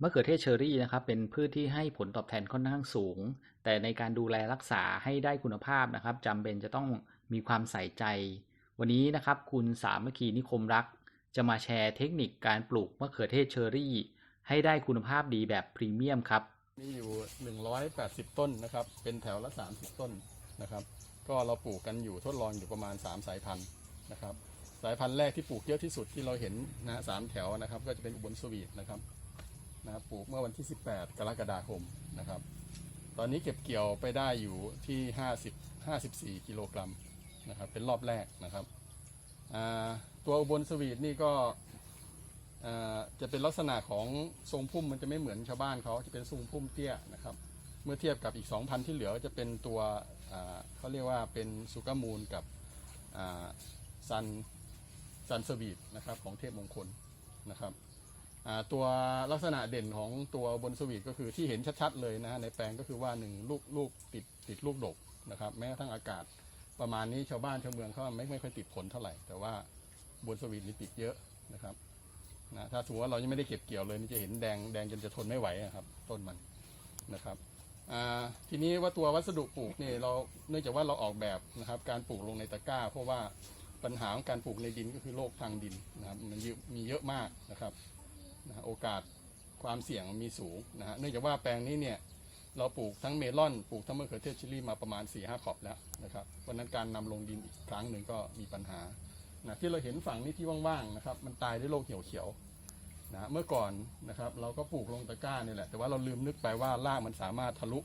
มะเขือเทศเชอรี่นะครับเป็นพืชที่ให้ผลตอบแทนค่อนข้างสูง แต่ในการดูแลรักษาให้ได้คุณภาพนะครับจำเป็นจะต้องมีความใส่ใจ วันนี้นะครับคุณสามัคคีนิคมรัก จะมาแชร์เทคนิคการปลูกมะเขือเทศเชอรี่ ให้ได้คุณภาพดีแบบพรีเมียมครับมีอยู่ 180 ต้นนะครับเป็นแถวละ 30 ต้นนะครับ ก็เราปลูกกันอยู่ทดลองอยู่ประมาณ 3 สายพันธุ์นะครับ สายพันธุ์แรกที่ปลูกเยอะที่สุดที่เราเห็นนะสามแถวนะครับ ก็จะเป็นอุบลสวีทนะครับ นะปลูกเมื่อวันที่ 18 กรกฎาคมนะครับ ตอนนี้เก็บเกี่ยวไปได้อยู่ที่ 50 54 กิโลกรัมนะครับ เป็นรอบแรกนะครับตัวอุบลสวีทนี่ก็จะเป็นลักษณะของทรงพุ่มมันจะไม่เหมือนชาวบ้านเขาจะเป็นทรงพุ่มเตี้ยนะครับ เมื่อเทียบกับอีก 2,000 ที่เหลือจะเป็นตัวเขาเรียกว่าเป็นสุกมูลกับซันซันสวีทนะครับของเทพมงคลนะครับ ตัวลักษณะเด่นของตัวบนสวีทก็คือที่เห็นชัดๆเลยนะฮะในแปลงก็คือว่าหนึ่งลูกลูกติดติดลูกดกนะครับแม้กระทั่งอากาศประมาณนี้ชาวบ้านชาวเมืองเขาไม่ไม่ค่อยติดผลเท่าไหร่ แต่ว่าบนสวีทนี่ติดเยอะนะครับนะถ้าสมมติว่าเรายังไม่ได้เก็บเกี่ยวเลยนี่จะเห็นแดงแดงจนจะทนไม่ไหวอะครับต้นมันนะครับทีนี้ว่าตัววัสดุปลูกเนี่ยเราเนื่องจากว่าเราออกแบบนะครับการปลูกลงในตะกร้า เพราะว่าปัญหาของการปลูกในดินก็คือโรคทางดินนะครับมันมีเยอะมากนะครับ นะโอกาสความเสี่ยงมีสูงนะฮะเนื่องจากว่าแปลงนี้เนี่ยเราปลูกทั้งเมลอนปลูกทั้งมะเขือเทศชิลลี่มาประมาณ4ี่ห้าขอบแล้วนะครับวันนั้นการนำลงดินอีกครั้งหนึ่งก็มีปัญหานะที่เราเห็นฝั่งนี้ที่ว่างๆนะครับมันตายด้วยโรคเหี่ยวเขียวนะเมื่อก่อนนะครับเราก็ปลูกลงตะกร้านี่แหละ แต่ว่าเราลืมนึกไปว่ารากมันสามารถทะลุ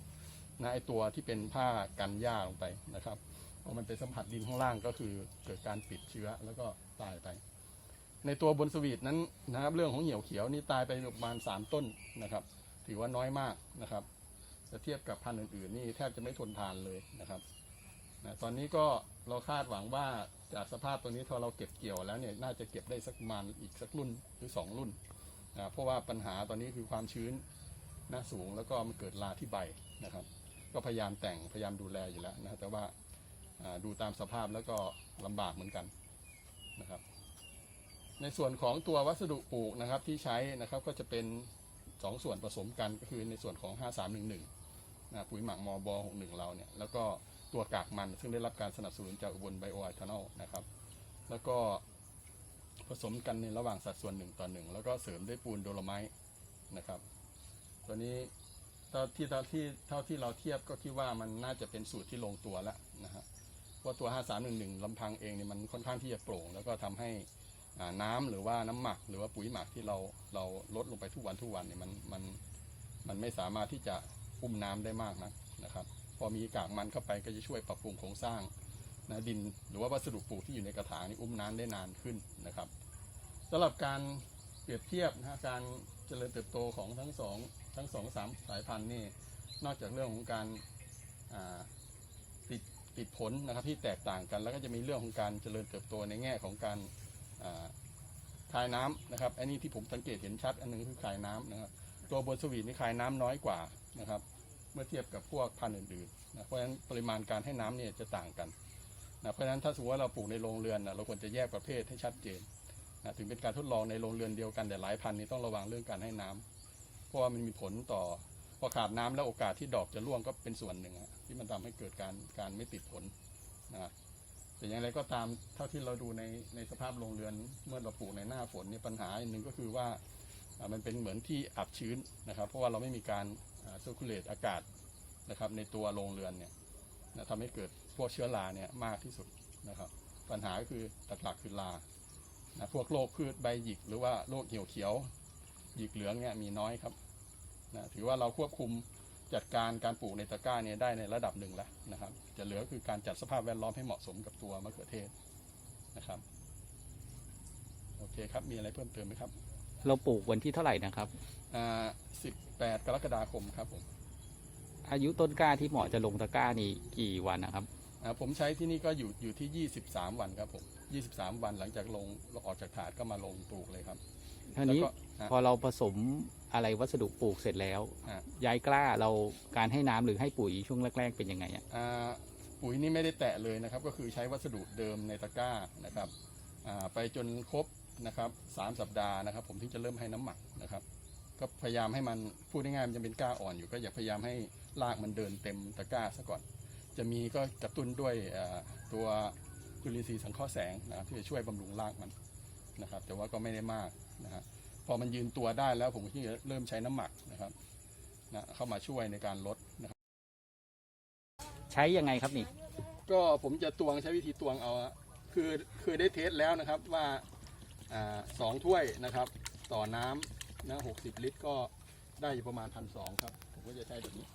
นะไอตัวที่เป็นผ้ากันหญ้าลงไปนะครับพอมันไปสัมผัสดินข้างล่างก็คือเกิดการปิดเชื้อแล้วก็ตายไป ในตัวบนสวีทนั้นนะครับเรื่องของเหี่ยวเขียวนี่ตายไปประมาณสามต้นนะครับ ถือว่าน้อยมากนะครับจะเทียบกับพันธุ์อื่นๆนี่แทบจะไม่ทนทานเลยนะครับนะตอนนี้ก็เราคาดหวังว่าจากสภาพตัวนี้พอเราเก็บเกี่ยวแล้วเนี่ยน่าจะเก็บได้สักประมาณอีกสักรุ่นหรือสองรุ่นนะเพราะว่าปัญหาตอนนี้คือความชื้นนะสูงแล้วก็มันเกิดราที่ใบนะครับ ก็พยายามแต่งพยายามดูแลอยู่แล้วนะแต่ว่าอ่าดูตามสภาพแล้วก็ลำบากเหมือนกันนะครับ ในส่วนของตัววัสดุปลูกนะครับที่ใช้นะครับก็จะเป็น 2 ส่วนผสมกันก็คือในส่วนของ 5311นะปุ๋ยหมักมอบอ61 เราเนี่ยแล้วก็ตัวกากมันซึ่งได้รับการสนับสนุนจากอุบลไบโอไอทานอลนะครับ แล้วก็ผสมกันในระหว่างสัดส่วนหนึ่งต่อหนึ่งแล้วก็เสริมด้วยปูนโดโลไมต์นะครับ ตัวนี้เท่าที่เท่าที่เท่าที่เราเทียบก็คิดว่ามันน่าจะเป็นสูตรที่ลงตัวแล้วนะฮะเพราะตัว 5311ลำพังเองเนี่ยมันค่อนข้างที่จะโปร่ง แล้วก็ทำให้ น้ำหรือว่าน้ำหมัก หรือว่าปุ๋ยหมักที่เราเราลดลงไปทุกวันทุกวันเนี่ยมันมันมันไม่สามารถที่จะอุ้มน้ำได้มากนะนะครับ พอมีกากมันเข้าไปก็จะช่วยปรับปรุงโครงสร้างนะดินหรือว่าวัสดุปลูกที่อยู่ในกระถางนี่อุ้มน้ำได้นานขึ้นนะครับสำหรับการเปรียบเทียบนะการเจริญเติบโตของทั้งสองทั้งสองสามสายพันธุ์นี่นอกจากเรื่องของการติดติดผลนะครับที่แตกต่างกัน แล้วก็จะมีเรื่องของการเจริญเติบโตในแง่ของการ คายน้ำนะครับ อันนี้ที่ผมสังเกตเห็นชัด อันหนึงคือคายน้ำนะครับ ตัวบนสวีทนี่คายน้ำน้อยกว่านะครับ เมื่อเทียบกับพวกพันธุ์อื่นๆนะเพราะฉะนั้นปริมาณการให้น้ำเนี่ยจะต่างกันนะเพราะฉะนั้นถ้าสมมติว่าเราปลูกในโรงเรือนนะเราควรจะแยกประเภทให้ชัดเจนนะถึงเป็นการทดลองในโรงเรือนเดียวกันแต่หลายพันธุ์นี่ต้องระวังเรื่องการให้น้ำเพราะว่ามันมีผลต่อพอขาดน้ำแล้วโอกาสที่ดอกจะร่วงก็เป็นส่วนหนึ่งที่มันทำให้เกิดการการไม่ติดผลนะ แต่อย่างไรก็ตามเท่าที่เราดูในในสภาพโรงเรือนเมื่อเราปลูกในหน้าฝนเนี่ยปัญหาอันหนึ่งก็คือว่ามันเป็นเหมือนที่อับชื้นนะครับ เพราะว่าเราไม่มีการเซอร์คูลเลตอากาศนะครับในตัวโรงเรือนเนี่ยทำให้เกิดพวกเชื้อราเนี่ยมากที่สุดนะครับ ปัญหาก็คือหลักๆคือลานะพวกโรคพืชใบหยิกหรือว่าโรคเหี่ยวเขียวหยิกเหลืองเนี่ยมีน้อยครับนะถือว่าเราควบคุม จัดการการปลูกในตะกร้าเนี่ยได้ในระดับหนึ่งแล้วนะครับ จะเหลือคือการจัดสภาพแวดล้อมให้เหมาะสมกับตัวมะเขือเทศนะครับ โอเคครับ มีอะไรเพิ่มเติมไหมครับเราปลูกวันที่เท่าไหร่นะครับอ่าสิบแปดกรกฎาคมครับผม อายุต้นกล้าที่เหมาะจะลงตะกร้านี่กี่วันนะครับอ่าผมใช้ที่นี่ก็อยู่อยู่ที่23วันครับผม23วันหลังจากลงออกจากถาดก็มาลงปลูกเลยครับทีนี้แล้วก็อะพอเราผสม อะไรวัสดุปลูกเสร็จแล้ว อะ ย้ายกล้าเราการให้น้ำหรือให้ปุ๋ยช่วงแรก ๆ เป็นยังไงอะอ่าปุ๋ยนี่ไม่ได้แตะเลยนะครับ ก็คือใช้วัสดุเดิมในตะกร้านะครับอ่าไปจนครบนะครับสามสัปดาห์นะครับ ผมถึงจะเริ่มให้น้ำหมักนะครับ ก็พยายามให้มันพูดง่ายๆมันจะเป็นก้าอ่อนอยู่ ก็อย่าพยายามให้รากมันเดินเต็มตะกร้าซะก่อน จะมีก็กระตุ้นด้วยเอ่อตัวจุลินทรีย์สังเคราะห์แสงนะครับที่จะช่วยบำรุงรากมันนะครับ แต่ว่าก็ไม่ได้มากนะฮะ พอมันยืนตัวได้แล้วผมก็จะเริ่มใช้น้ำหมักนะครับนะเข้ามาช่วยในการลดนะครับ ใช้ยังไงครับนี่ ก็ผมจะตวงใช้วิธีตวงเอาอะคือคือได้เทสแล้วนะครับว่าอ่าสองถ้วยนะครับ ต่อน้ำนะหกสิบลิตรก็ได้อยู่ประมาณพันสองครับ ผมก็จะใช้แบบนี้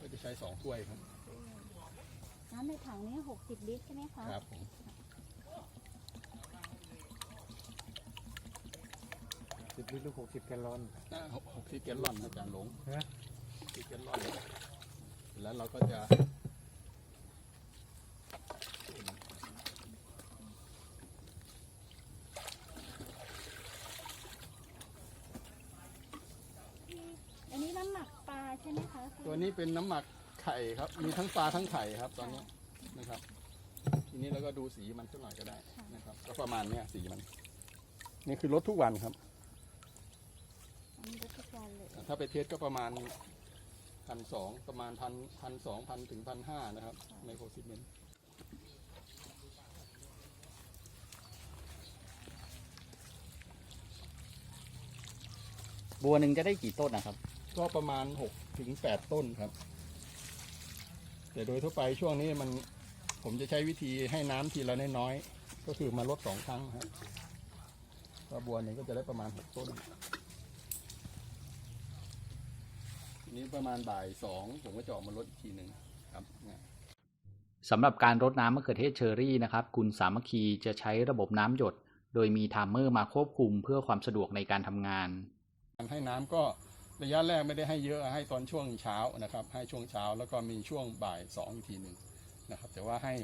ก็จะใช้สองถ้วยครับน้ำในถังนี้ 60 ลิตรใช่ไหมคะ ครับผม สิบลิตรลูกหกสิบแกลลอน หกสิบแกลลอนอาจารย์หลงฮะ สิบแกลลอนแล้วเราก็จะอันนี้น้ำหมักปลาใช่ไหมคะตัวนี้เป็นน้ำหมักไข่ครับ มีทั้งปลาทั้งไข่ครับ ตอนนี้นะครับ ทีนี้เราก็ดูสีมันสักหน่อยก็ได้นะครับ ก็ประมาณเนี้ยสีมัน นี่คือลดทุกวันครับ อันนี้ก็ทุกวันเลย ถ้าไปเทสก็ประมาณพันสองประมาณพันพันสองพันถึงพันห้านะครับไมโครซิเมนต์บัวหนึ่งจะได้กี่ต้นนะครับ ก็ประมาณหกถึงแปดต้นครับ แต่โดยทั่วไปช่วงนี้มันผมจะใช้วิธีให้น้ำทีละน้อยๆก็คือมาลดสองครั้งครับก็บัวหนึ่งก็จะได้ประมาณหกต้นที นี้ประมาณบ่ายสองผมก็จะออกมาลดอีกทีหนึ่งครับเนี่ยสำหรับการรดน้ำมะเขือเทศเชอรี่นะครับ คุณสามัคคีจะใช้ระบบน้ำหยด โดยมีไทม์เมอร์มาควบคุมเพื่อความสะดวกในการทำงานการให้น้ำก็ระยะแรกไม่ได้ให้เยอะให้ตอนช่วงเช้านะครับ ให้ช่วงเช้าแล้วก็มีช่วงบ่ายสองอีกทีหนึ่งนะครับ แต่ว่าให้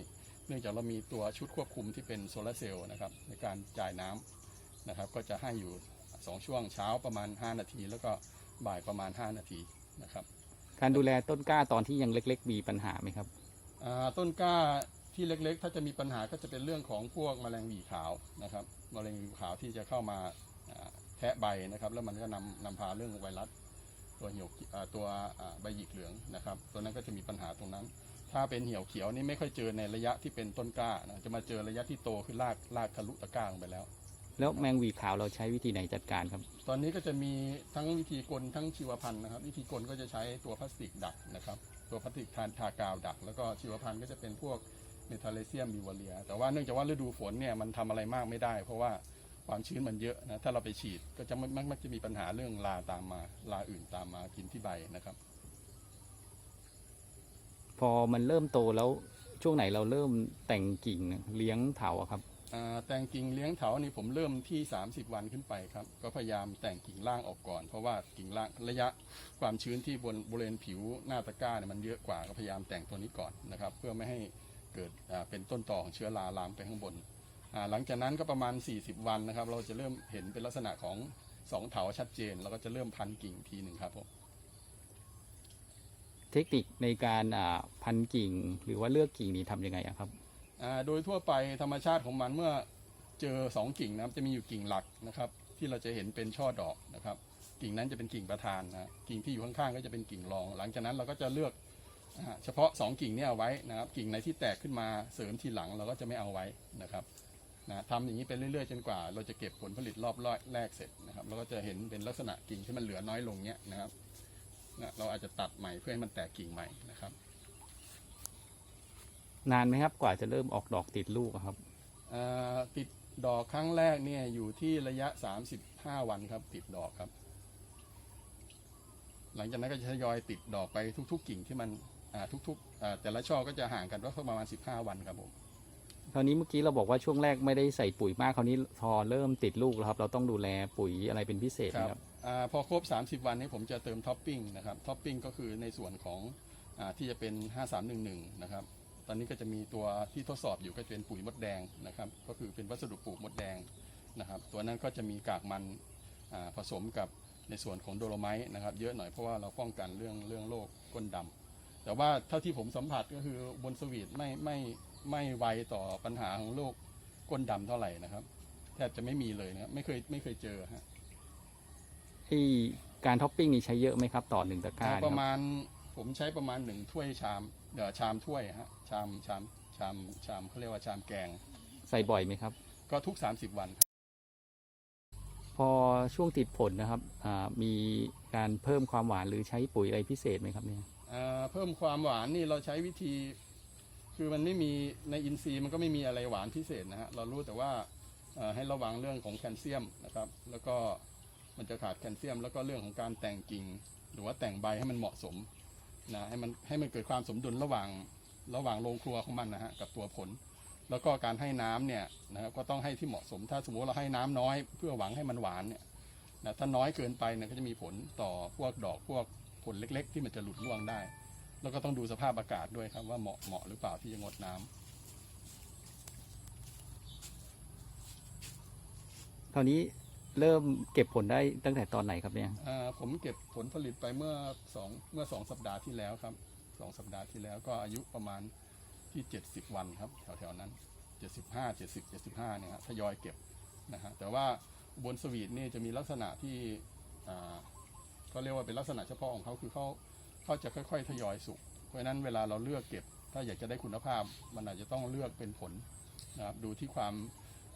เนื่องจากเรามีตัวชุดควบคุมที่เป็นโซลาร์เซลล์นะครับในการจ่ายน้ำนะครับ ก็จะให้อยู่สองช่วงเช้าประมาณ 5 นาที แล้วก็บ่ายประมาณ 5 นาที นะครับการดูแลต้นกล้าตอนที่ยังเล็ก ๆ มีปัญหาไหมครับอ่าต้นกล้าที่เล็กๆ ถ้าจะมีปัญหาก็จะเป็นเรื่องของพวกแมลงหวีขาวนะครับแมลงหวีขาวที่จะเข้ามาอ่าแทะใบนะครับ แล้วมันก็นำนำพาเรื่องไวรัสตัวเหี่ยวอ่าตัวอ่าใบหยิกเหลืองนะครับ ตัวนั้นก็จะมีปัญหาตรงนั้น ถ้าเป็นเหี่ยวเขียวนี่ไม่ค่อยเจอในระยะที่เป็นต้นกล้านะจะมาเจอระยะที่โตคือรากรากทะลุตะกร้าลงไปแล้ว แล้วแมงหวีขาวเราใช้วิธีไหนจัดการครับ ตอนนี้ก็จะมีทั้งวิธีกลทั้งชีวพันธุ์นะครับ วิธีกลก็จะใช้ตัวพลาสติกดักนะครับ ตัวพลาสติกทานทากาวดัก แล้วก็ชีวพันธุ์ก็จะเป็นพวกเมทาเลเซียมบิวเรีย แต่ว่าเนื่องจากว่าฤดูฝนเนี่ยมันทำอะไรมากไม่ได้ เพราะว่าความชื้นมันเยอะนะถ้าเราไปฉีดก็จะมักมักมักจะมีปัญหาเรื่องลาตามมาลาอื่นตามมากินที่ใบนะครับ พอมันเริ่มโตแล้วช่วงไหนเราเริ่มแต่งกิ่งเลี้ยงเถาอะครับอ่า แต่งกิ่งเลี้ยงเถานี่ผมเริ่มที่ 30 วันขึ้นไปครับ ก็พยายามแต่งกิ่งล่างออกก่อน เพราะว่ากิ่งล่างระยะความชื้นที่บนบริเวณผิวหน้าตะกร้าเนี่ยมันเยอะกว่าก็พยายามแต่งตัวนี้ก่อนนะครับ เพื่อไม่ให้เกิดเป็นต้นต่อของเชื้อราลามไปข้างบน หลังจากนั้นก็ประมาณ 40 วันนะครับ เราจะเริ่มเห็นเป็นลักษณะของสองเถาชัดเจน แล้วก็จะเริ่มพันกิ่งทีหนึ่งครับผมเทคนิคในการพันกิ่งหรือว่าเลือกกิ่งนี่ทำยังไงครับ โดยทั่วไปธรรมชาติของมันเมื่อเจอสองกิ่งนะครับจะมีอยู่กิ่งหลักนะครับ ที่เราจะเห็นเป็นช่อดอกนะครับ กิ่งนั้นจะเป็นกิ่งประธานนะกิ่งที่อยู่ข้างๆก็จะเป็นกิ่งรอง หลังจากนั้นเราก็จะเลือกเฉพาะสองกิ่งนี้เอาไว้นะครับ กิ่งไหนที่แตกขึ้นมาเสริมทีหลังเราก็จะไม่เอาไว้นะครับนะทำอย่างนี้ไปเรื่อยๆจนกว่า เราจะเก็บผลผลิตรอบแรกเสร็จนะครับเราก็จะเห็นเป็นลักษณะกิ่งที่มันเหลือน้อยลงเนี้ยนะครับนะเราอาจจะตัดใหม่เพื่อให้มันแตกกิ่งใหม่นะครับ นานไหมครับกว่าจะเริ่มออกดอกติดลูกอะครับ เอ่อติดดอกครั้งแรกเนี่ยอยู่ที่ระยะ 35 วันครับ ติดดอกครับ หลังจากนั้นก็จะทยอยติดดอกไปทุก ๆ กิ่งที่มันอ่าทุกๆอ่าแต่ละช่อก็จะห่างกันว่าประมาณ 15 วันครับผม คราวนี้เมื่อกี้เราบอกว่าช่วงแรกไม่ได้ใส่ปุ๋ยมากคราวนี้พอเริ่มติดลูกแล้วครับ เราต้องดูแลปุ๋ยอะไรเป็นพิเศษไหมครับ อาพอครบ 30 วันนี้ผมจะเติมท็อปปิ้งนะครับท็อปปิ้งก็คือในส่วนของอาที่จะเป็น 5311 นะครับ ตอนนี้ก็จะมีตัวที่ทดสอบอยู่ก็จะเป็นปุ๋ยมดแดงนะครับ ก็คือเป็นวัสดุปลูกมดแดงนะครับ ตัวนั้นก็จะมีกากมันอ่าผสมกับในส่วนของโดโลไมต์นะครับ เยอะหน่อยเพราะว่าเราป้องกันเรื่องเรื่องโรคก้นดำแต่ว่าเท่าที่ผมสัมผัสก็คือบนสวีทไม่ไม่ไม่ไวต่อปัญหาของโรคก้นดำเท่าไหร่นะครับแทบจะไม่มีเลยนะครับไม่เคยไม่เคยเจอฮะเที่การท็อปปิ้งนี่ใช้เยอะไหมครับ ต่อหนึ่งตะกร้าปเนี่ยคระรับมาณผมใช้ประมาณหนึ่งถ้วยชามเดี๋ยว ชามถ้วยฮะชามชามชามชามเขาเรียกว่าชามแกง ใส่บ่อยไหมครับ ก็ทุก 30 วันครับพอช่วงติดผลนะครับอ่ามีการเพิ่มความหวานหรือใช้ปุ๋ยอะไรพิเศษไหมครับเนี่ยเอ่อเพิ่มความหวานนี่เราใช้วิธี คือมันไม่มีในอินทรีย์มันก็ไม่มีอะไรหวานพิเศษนะฮะเรารู้แต่ว่าเอ่อให้ระวังเรื่องของแคลเซียมนะครับ แล้วก็มันจะขาดแคลเซียม แล้วก็เรื่องของการแต่งกิ่ง หรือว่าแต่งใบให้มันเหมาะสม นะให้มันให้มันเกิดความสมดุลระหว่างระหว่างโรงครัวของมันนะฮะกับตัวผล แล้วก็การให้น้ำเนี่ยนะครับก็ต้องให้ที่เหมาะสม ถ้าสมมติเราให้น้ำน้อย เพื่อหวังให้มันหวานเนี่ยนะถ้าน้อยเกินไปเนี่ยก็จะมีผลต่อพวกดอกพวกผลเล็ก ๆ ที่มันจะหลุดร่วงได้ แล้วก็ต้องดูสภาพอากาศด้วยครับว่าเหมาะเหมาะหรือเปล่าที่จะงดน้ำคราวนี้ เริ่มเก็บผลได้ตั้งแต่ตอนไหนครับเนี่ยอ่าผมเก็บผลผลิตไปเมื่อสองเมื่อสองสัปดาห์ที่แล้วครับสองสัปดาห์ที่แล้วก็อายุประมาณที่เจ็ดสิบวันครับแถวๆนั้นเจ็ดสิบห้าเจ็ดสิบเจ็ดสิบห้าเนี่ยฮะทยอยเก็บนะฮะแต่ว่าบนสวีทนี่จะมีลักษณะที่อ่าก็เรียกว่าเป็นลักษณะเฉพาะของเขาคือเขาเขาจะค่อยๆ ทยอยสุกเพราะฉะนั้นเวลาเราเลือกเก็บ ถ้าอยากจะได้คุณภาพ มันอาจจะต้องเลือกเป็นผลนะครับดูที่ความ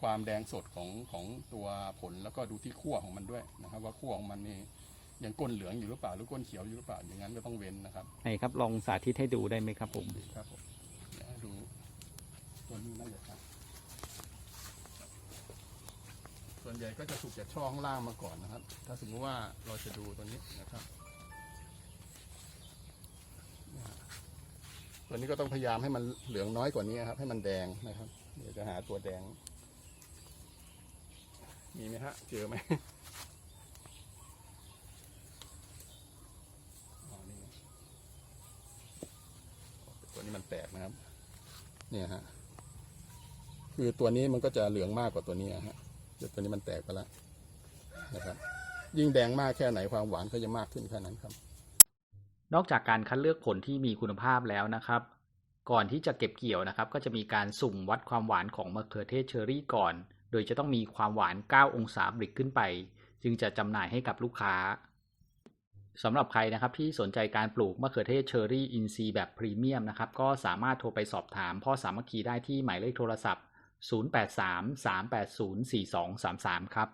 ความแดงสดของของตัวผลแล้วก็ดูที่ขั้วของมันด้วยนะครับ ว่าขั้วของมันนี่ยังก้นเหลืองอยู่หรือเปล่าหรือก้นเขียวอยู่หรือเปล่าอย่างนั้นก็ต้องเว้นนะครับไหนครับลองสาธิตให้ดูได้ไหมครับผมครับผมเดี๋ยวให้ดูตัวนี้น่าจะครับส่วนใหญ่ก็จะถูกจากช่อข้างล่างมาก่อนนะครับ ถ้าสมมติว่าเราจะดูตัวนี้นะครับเนี่ยฮะตัวนี้ก็ต้องพยายามให้มันเหลืองน้อยกว่านี้ครับ ให้มันแดงนะครับ เดี๋ยวจะหาตัวแดง มีไหมฮะ เจอไหมอ๋อนี่ตัวนี้มันแตกนะครับ เนี่ยฮะ คือตัวนี้มันก็จะเหลืองมากกว่าตัวนี้ฮะเดี๋ยวตัวนี้มันแตกไปแล้วนะครับ ยิ่งแดงมากแค่ไหนความหวานก็จะมากขึ้นแค่นั้นครับ นอกจากการคัดเลือกผลที่มีคุณภาพแล้วนะครับก่อนที่จะเก็บเกี่ยวนะครับ ก็จะมีการสุ่มวัดความหวานของมะเขือเทศเชอรี่ก่อน โดยจะต้องมีความหวาน 9 องศาบริกขึ้นไป จึงจะจำหน่ายให้กับลูกค้าสำหรับใครนะครับที่สนใจการปลูกมะเขือเทศเชอรี่อินซีแบบพรีเมียมนะครับ ก็สามารถโทรไปสอบถามพ่อสามัคคีได้ที่หมายเลขโทรศัพท์ 083 380 4233 ครับ